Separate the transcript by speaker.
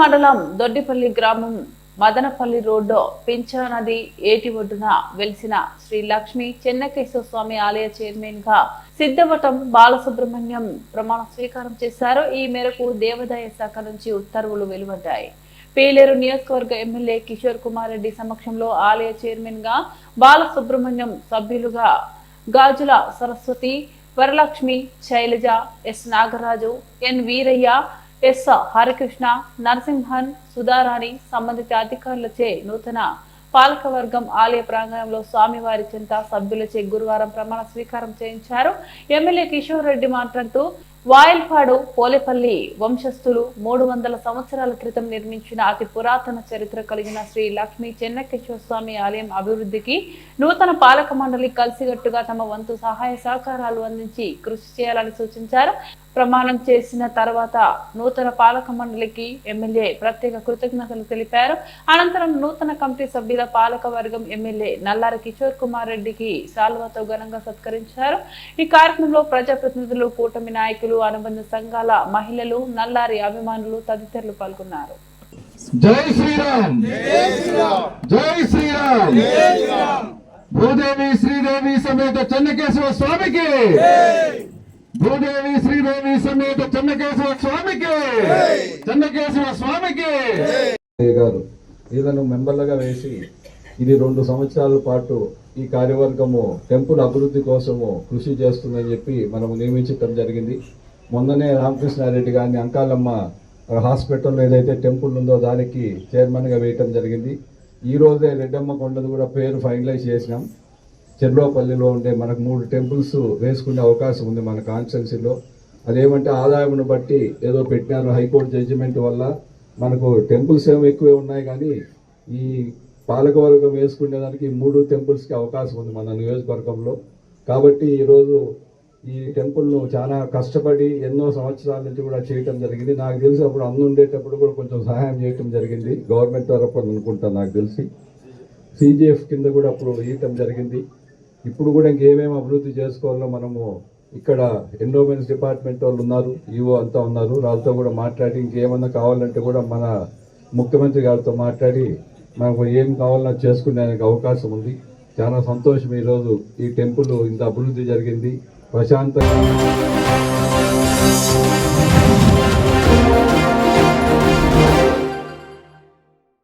Speaker 1: మండలం దొడ్డిపల్లి గ్రామం మదనపల్లి రోడ్డు పింఛా నది ఏటి ఒడ్డున వెలిసిన శ్రీ లక్ష్మీ చెన్నకేశ్వర స్వామి ఆలయ చైర్మన్గా సిద్ధవటం బాలసుబ్రహ్మణ్యం ప్రమాణ స్వీకారం చేశారు. ఈ మేరకు దేవాదాయ శాఖ నుంచి ఉత్తర్వులు వెలువడ్డాయి. పేలేరు నియోజకవర్గ ఎమ్మెల్యే కిషోర్ కుమార్ రెడ్డి సమక్షంలో ఆలయ చైర్మన్గా బాలసుబ్రహ్మణ్యం సభ్యులుగా Gajula Saraswathi Varalakshmi Shailaja S Nagaraju N Veeraiah S Harikrishna Narasimhan Sudharani సంబంధిత అధికారులచే నూతన పాలకవర్గం ఆలయ ప్రాంగణంలో స్వామివారి చింత సభ్యులచే గురువారం ప్రమాణ స్వీకారం చేయించారు. ఎమ్మెల్యే కిషోర్ రెడ్డి మాట్లాడుతూ వాయల్పాడు పోలేపల్లి వంశస్థులు మూడు వందల సంవత్సరాల క్రితం నిర్మించిన అతి పురాతన చరిత్ర కలిగిన శ్రీ లక్ష్మీ చెన్నకేశ్వర స్వామి ఆలయం అభివృద్ధికి నూతన పాలక మండలి కలిసికట్టుగా తమ వంతు సహాయ సహకారాలు అందించి కృషి చేయాలని సూచించారు. ప్రమాణం చేసిన తర్వాత నూతన పాలక మండలికి ఎమ్మెల్యే ప్రత్యేక కృతజ్ఞతలు తెలిపారు. అనంతరం నూతన కమిటీ సభ్యుల పాలక వర్గం ఎమ్మెల్యే నల్లారి కిషోర్ కుమార్ రెడ్డికి శాల్వాతో ఘనంగా సత్కరించారు. ఈ కార్యక్రమంలో ప్రజాప్రతినిధులు కూటమి నాయకులు అనుబంధ సంఘాల మహిళలు నల్లారి అభిమానులు తదితరులు పాల్గొన్నారు.
Speaker 2: జై శ్రీరామ్! జై శ్రీరామ్! భూదేవి శ్రీదేవి సమేత చెన్నకేశవ స్వామికి భూదేవి శ్రీదేవి సమేత చెన్నకేశవ స్వామికి! చెన్నకేశవ స్వామికి!
Speaker 3: గారు వీళ్ళను మెంబర్లుగా వేసి ఇది రెండు సంవత్సరాల పాటు ఈ కార్యవర్గము టెంపుల్ అభివృద్ధి కోసము కృషి చేస్తుందని చెప్పి మనము నియమించటం జరిగింది. మొన్ననే రామకృష్ణారెడ్డి గారిని అంకాలమ్మ హాస్పిటల్లో ఏదైతే టెంపుల్ ఉందో దానికి చైర్మన్గా వేయటం జరిగింది. ఈ రోజే రెడ్డమ్మ కొండది కూడా పేరు ఫైనలైజ్ చేసినాం. చెర్లోపల్లిలో ఉండే మనకు మూడు టెంపుల్స్ వేసుకునే అవకాశం ఉంది మన కాన్స్టెన్సీలో అదేమంటే ఆదాయంను బట్టి ఏదో పెట్టినారు హైకోర్టు జడ్జిమెంట్ వల్ల. మనకు టెంపుల్స్ ఏమి ఎక్కువే ఉన్నాయి కానీ ఈ పాలకవర్గం వేసుకునేదానికి మూడు టెంపుల్స్కి అవకాశం ఉంది మన నియోజకవర్గంలో. కాబట్టి ఈరోజు ఈ టెంపుల్ను చాలా కష్టపడి ఎన్నో సంవత్సరాల నుంచి కూడా చేయటం జరిగింది. నాకు తెలిసి అప్పుడు అందుండేటప్పుడు ఉండేటప్పుడు కూడా కొంచెం సహాయం చేయటం జరిగింది. గవర్నమెంట్ తరఫున అనుకుంటాను నాకు తెలిసి. సీజీఎఫ్ కింద కూడా అప్పుడు ఇవ్వటం జరిగింది. ఇప్పుడు కూడా ఇంకేమేమి అభివృద్ధి చేసుకోవాలో మనము ఇక్కడ ఎండోమెంట్స్ డిపార్ట్మెంట్ వాళ్ళు ఉన్నారు ఈవో అంతా ఉన్నారు. వాళ్ళతో కూడా మాట్లాడి ఇంకేమన్నా కావాలంటే కూడా మన ముఖ్యమంత్రి గారితో మాట్లాడి మనకు ఏం కావాలన్నా చేసుకునేందుకు అవకాశం ఉంది. చాలా సంతోషం ఈరోజు ఈ టెంపుల్ ఇంత అభివృద్ధి జరిగింది. ప్రశాంతంగా